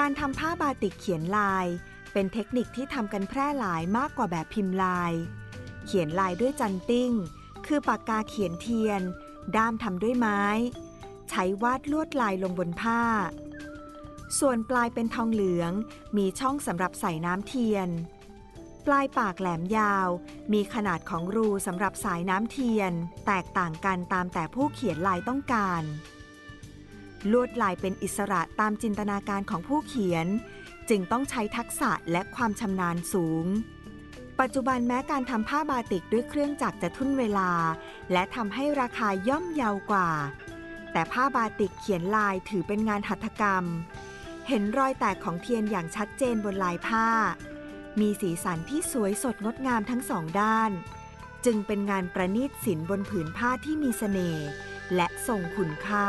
การทำผ้าบาติกเขียนลาย เป็นเทคนิคที่ทำกันแพร่หลายมากกว่าแบบพิมพ์ลาย เขียนลายด้วยจันติ้ง คือปากกาเขียนเทียน ด้ามทำด้วยไม้ ใช้วาดลวดลายลงบนผ้า ส่วนปลายเป็นทองเหลือง มีช่องสำหรับใส่น้ำเทียน ปลายปากแหลมยาว มีขนาดของรูสำหรับสายน้ำเทียน แตกต่างกันตามแต่ผู้เขียนลายต้องการ ลวดลายเป็นอิสระตามจินตนาการของผู้เขียน จึงต้องใช้ทักษะและความชำนาญสูง ปัจจุบันแม้การทำผ้าบาติกด้วยเครื่องจักรจะทุ่นเวลา และทำให้ราคาย่อมเยาวกว่า แต่ผ้าบาติกเขียนลายถือเป็นงานหัตถกรรม เห็นรอยแตกของเทียนอย่างชัดเจนบนลายผ้า มีสีสันที่สวยสดงดงามทั้งสองด้าน จึงเป็นงานประณีตศิลป์บนผืนผ้าที่มีเสน่ห์และทรงคุณค่า